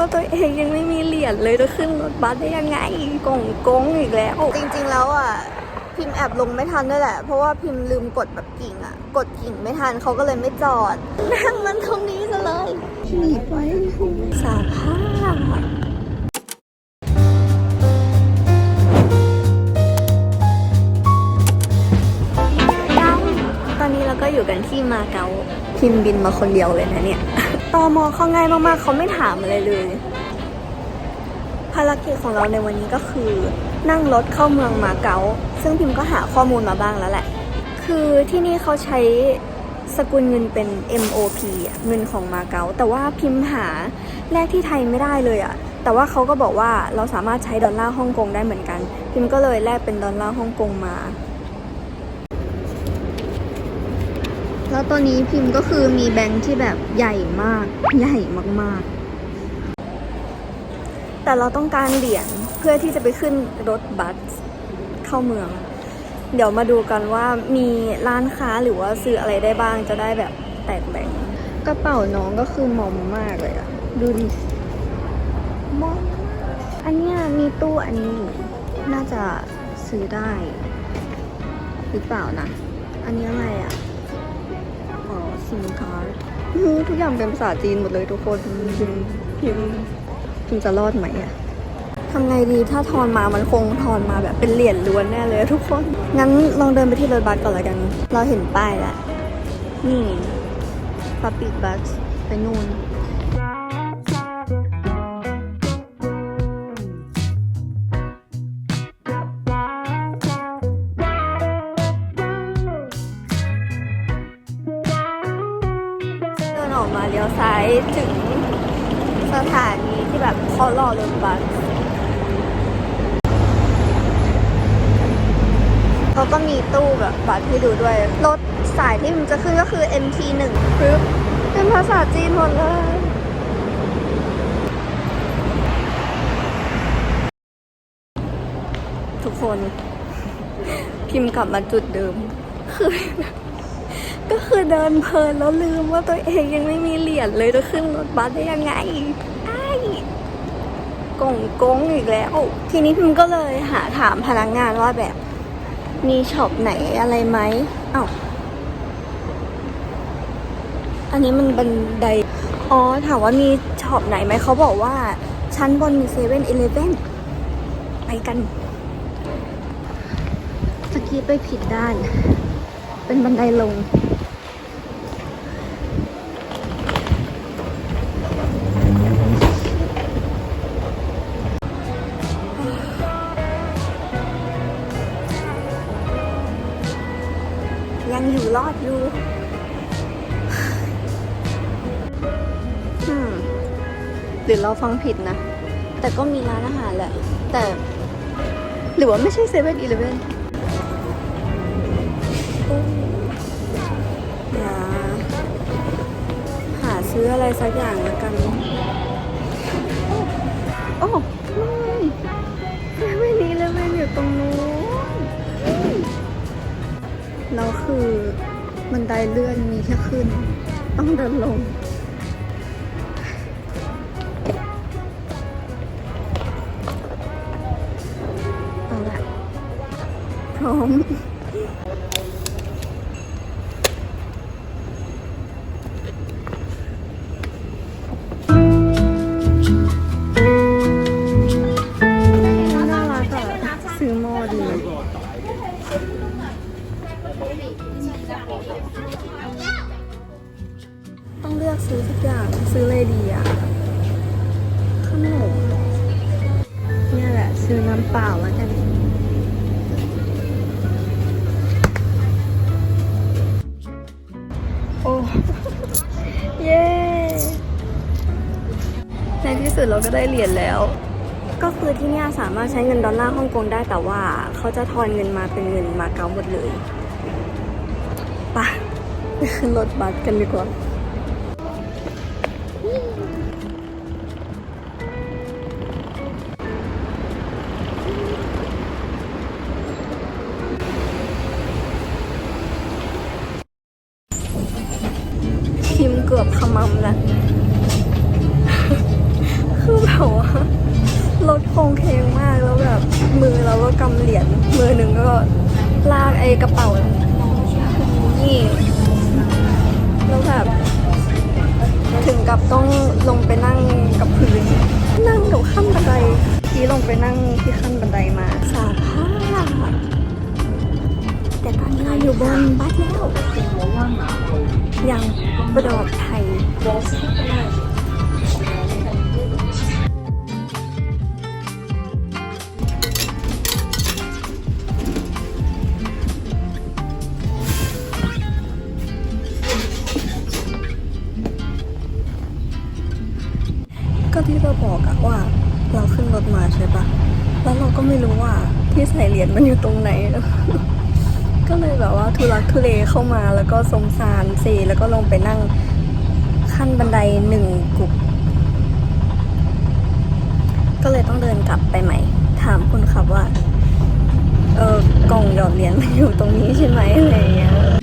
ว่าตัวเองยังไม่มีเหรียญเลยจะขึ้นรถบัสได้ยังไงกงกงอีกแล้ว จริงๆแล้วอะพิมพ์แอบลงไม่ทันด้วยแหละ เพราะว่าพิมพ์ลืมกดแบบกิ่งอะกดกิ่งไม่ทันเขาก็เลยไม่จอด นั่งมันตรงนี้ซะเลยหนีไปสาภาพตอนนี้เราก็อยู่กันที่มาเก๊าพิมพ์บินมาคนเดียวเลยนะเนี่ย ตอมอเขาง่ายมากๆ เขาไม่ถามอะไรเลย ภารกิจของเราในวันนี้ก็คือ นั่งรถเข้าเมืองมาเก๊า ซึ่งพิมก็หาข้อมูลมาบ้างแล้วแหละ คือที่นี่เขาใช้สกุลเงินเป็น MOP อะเงินของมาเก๊า แต่ว่าพิมพ์หาแลกที่ไทยไม่ได้เลยอะแต่ว่าเขาก็บอกว่าเราสามารถใช้ดอลลาร์ฮ่องกงได้เหมือนกัน พิมก็เลยแลกเป็นดอลลาร์ฮ่องกงมา แล้วตอนนี้พิมพ์ก็คือมีแบงค์ที่แบบใหญ่มาก ใหญ่มากๆ แต่เราต้องการเหรียญเพื่อที่จะไปขึ้นรถบัสเข้าเมือง เดี๋ยวมาดูกันว่ามีร้านค้าหรือว่าซื้ออะไรได้บ้างจะได้แบบแตกแบ่งกระเป๋าน้องก็คือมอมมากเลยอะดูดิมอมกอันเนี้ยมีตู้อันนี้น่าจะซื้อได้ หรือเปล่านะ อันนี้อะไรอะ ซิมการ์ทุกอย่างเป็นภาษาจีนหมดเลยทุกคนพิมพิมพิมจะรอดไหมอะทำไงดีถ้าทอนมามันคงทอนมาแบบเป็นเหรียญล้วนแน่เลยทุกคน งั้นลองเดินไปที่รถบัสก่อนละกัน เราเห็นป้ายแล้วนี่ปาปิกบัสไปนู่น มาเลี้ยวซ้ายถึงสถานีที่แบบเขารอรถบัสเขาก็มีตู้แบบบัสให้ดูด้วย รถสายที่มันจะขึ้นก็คือ MT1 ปึ๊บเป็นภาษาจีนหมดเลยทุกคน พิมพ์กลับมาจุดเดิมคือ ก็คือเดินเพลินแล้วลืมว่าตัวเองยังไม่มีเหรียญเลยจะขึ้นรถบัสได้ยังไงไอ้กงกงอีกแล้ว ทีนี้พิมก็เลยหาถามพนักงานว่าแบบ มีช็อปไหนอะไรไหมอ้าวอันนี้มันบันได อ๋อ ถามว่ามีช็อปไหนไหม เขาบอกว่า ชั้นบนมีเซเว่นอีเลฟเว่นไปกันตะกี้ไปผิดด้าน เป็นบันไดลง หรือเราฟังผิดนะ แต่ก็มีร้านอาหารแหละ แต่หรือว่าไม่ใช่เซเว่นอีเลฟเว่นเดี๋ยวหาซื้ออะไรสักอย่างแล้วกันโอ้ไม่เซเว่นอีเลฟเว่นอยู่ตรงนู้นแล้วคือบันไดเลื่อนมีแค่ขึ้น ต้องเดินลง ม สุดเราก็ได้เหรียญแล้ว ก็คือที่เนี่ยสามารถใช้เงินดอลลาร์ฮ่องกงได้แต่ว่าเขาจะทอนเงินมาเป็นเงินมาเก๊าหมดเลยไปะขึ้นรถบัสกันดีกว่า มือหนึ่งก็ลากไอ้กระเป๋านี่แล้วแบบถึงกับต้องลงไปนั่งกับพื้น นั่งกับขั้นบันไดที่ลงไปนั่งที่ขั้นบันไดมาสาภาพแต่ตอนนี้เราอยู่บนบัสแล้วยังปลอดภัย ว่าเราขึ้นรถมาใช่ปะแล้วเราก็ไม่รู้ว่าที่ใส่เหรียญมันอยู่ตรงไหน ก็เลยแบบว่าทุลักทุเลเข้ามาแล้วก็สมสารเซแล้วก็ลงไปนั่งขั้นบันไดหนึ่งกุบก็เลยต้องเดินกลับไปใหม่ ถามคนขับว่า เออกล่องหยอดเหรียญมันอยู่ตรงนี้ใช่ไหมอะไรอย่างเงี้ย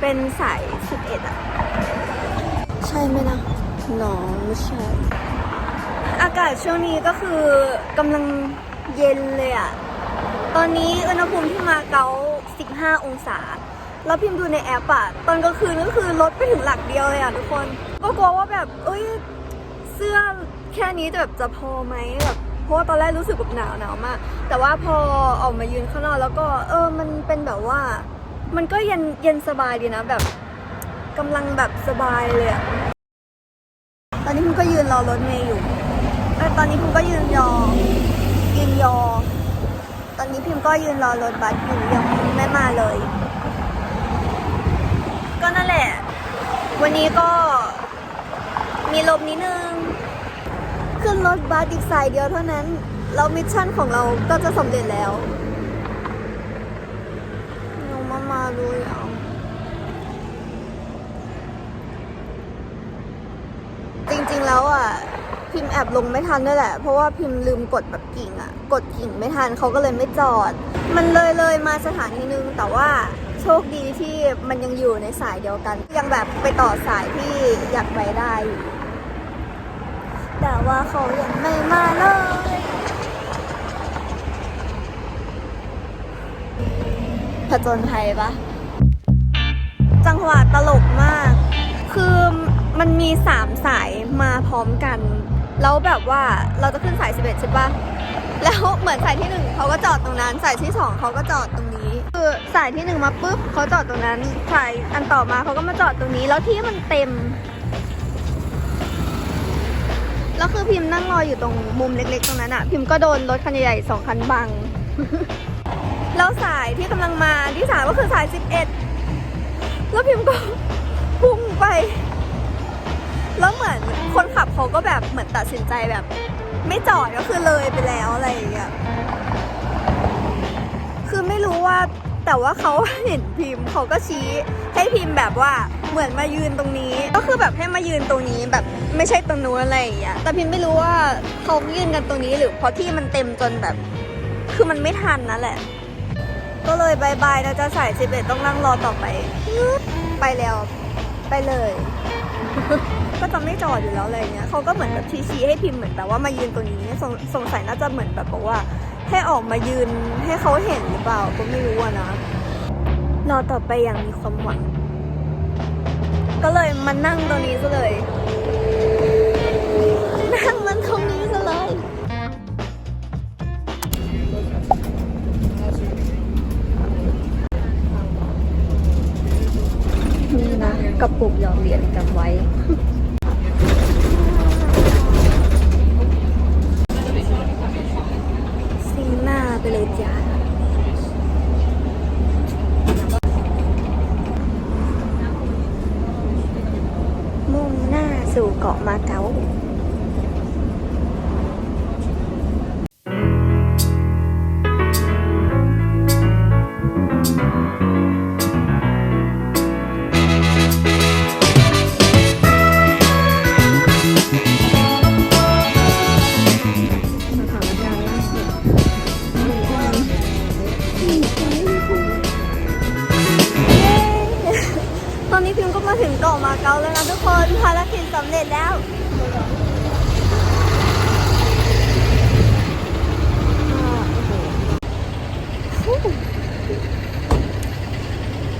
เป็นสายสิบเอ็ดอะใช่ไหมล่ะน้องไม่ใช่ อากาศช่วงนี้ก็คือกำลังเย็นเลยอะตอนนี้อุณหภูมิที่มาเก๊า15 องศา แล้วพิมพ์ดูในแอปอะตอนกลางคืนก็คือลดไปถึงหลักเดียวเลยอะทุกคน ก็กลัวว่าแบบ เอ้ย เสื้อแค่นี้จะแบบจะพอไหมแบบเพราะว่าตอนแรกรู้สึกแบบหนาวหนาวมาก แต่ว่าพอออกมายืนข้างนอกแล้วก็เออมันเป็นแบบว่า มันก็เย็นเย็นสบายดีนะแบบกำลังแบบสบายเลยอะตอนนี้คุณก็ยืนรอรถเมย์อยู่ตอนนี้คุณก็ยืนยอ ยืนยอ ตอนนี้พิมก็ยืนรอรถบัสอยู่ยังไม่มาเลย ก็นั่นแหละ วันนี้ก็มีลมนิดนึง ขึ้นรถบัสอีกสายเดียวเท่านั้น แล้วมิชชั่นของเราก็จะสำเร็จแล้วน้ จริงๆแล้วอะ พิมพ์แอบลงไม่ทันด้วยแหละ เพราะว่าพิมพ์ลืมกดแบบกิ่งอะ กดกิ่งไม่ทันเขาก็เลยไม่จอด มันเลยเลยมาสถานีนึง แต่ว่าโชคดีที่มันยังอยู่ในสายเดียวกัน ยังแบบไปต่อสายที่อยากไปได้อยู่แต่ว่าเขายังไม่มาเลย ผจญภัยปะจังหวะตลกมาก คือมันมีสามสายมาพร้อมกัน แล้วแบบว่าเราจะขึ้นสาย 11 ใช่ปะแล้วเหมือนสายที่หนึ่งเขาก็จอดตรงนั้น สายที่สองเขาก็จอดตรงนี้ คือสายที่หนึ่งมาปุ๊บเขาจอดตรงนั้น สายอันต่อมาเขาก็มาจอดตรงนี้ แล้วที่มันเต็ม แล้วคือพิมพ์นั่งรออยู่ตรงมุมเล็กๆ ตรงนั้นอะพิมพ์ก็โดนรถคันใหญ่ๆสองคันบัง แล้วสายที่กำลังมาที่สามก็คือสาย 11 แล้วพิมพ์ก็พุ่งไป แล้วเหมือนคนขับเขาก็แบบเหมือนตัดสินใจแบบ ไม่จอดก็คือเลยไปแล้วอะไรอย่างเงี้ยคือไม่รู้ว่าแต่ว่าเขาเห็นพิมพ์เขาก็ชี้ให้พิมพ์แบบว่าเหมือนมายืนตรงนี้ ก็คือแบบให้มายืนตรงนี้แบบไม่ใช่ตรงนู้นอะไรอย่างเงี้ยแต่พิมพ์ไม่รู้ว่าเขายืนกันตรงนี้หรือเพราะที่มันเต็มจนแบบ คือมันไม่ทันนั่นแหละ ก็เลยบายบายนะจะสายสิบเอ็ดต้องนั่งรอต่อไป ไปแล้ว ไปเลย ก็จะไม่จอดอยู่แล้วอะไรเงี้ยเขาก็เหมือนแบบชี้ๆให้พิมพ์เหมือนแบบว่ามายืนตรงนี้สงสงสัยน่าจะเหมือนแบบบอกว่า ให้ออกมายืนให้เขาเห็นหรือเปล่าก็ไม่รู้อะนะรอต่อไปอย่างมีความหวัง ก็เลยมานั่งตรงนี้ซะเลย นั่งมันตรง กระปุกหยอดเหรียญจำไว้ซิงหน้าไปเลยจ้ามุ่งหน้าสู่เกาะมาเก๊า แล้วทุกคนภารกิจสำเร็จแล้ว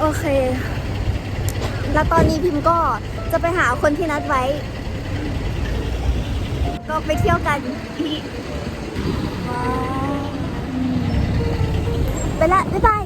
โอเค แล้วตอนนี้พิมก็จะไปหาคนที่นัดไว้ ก็ไปเที่ยวกัน ไปละ บ๊ายบาย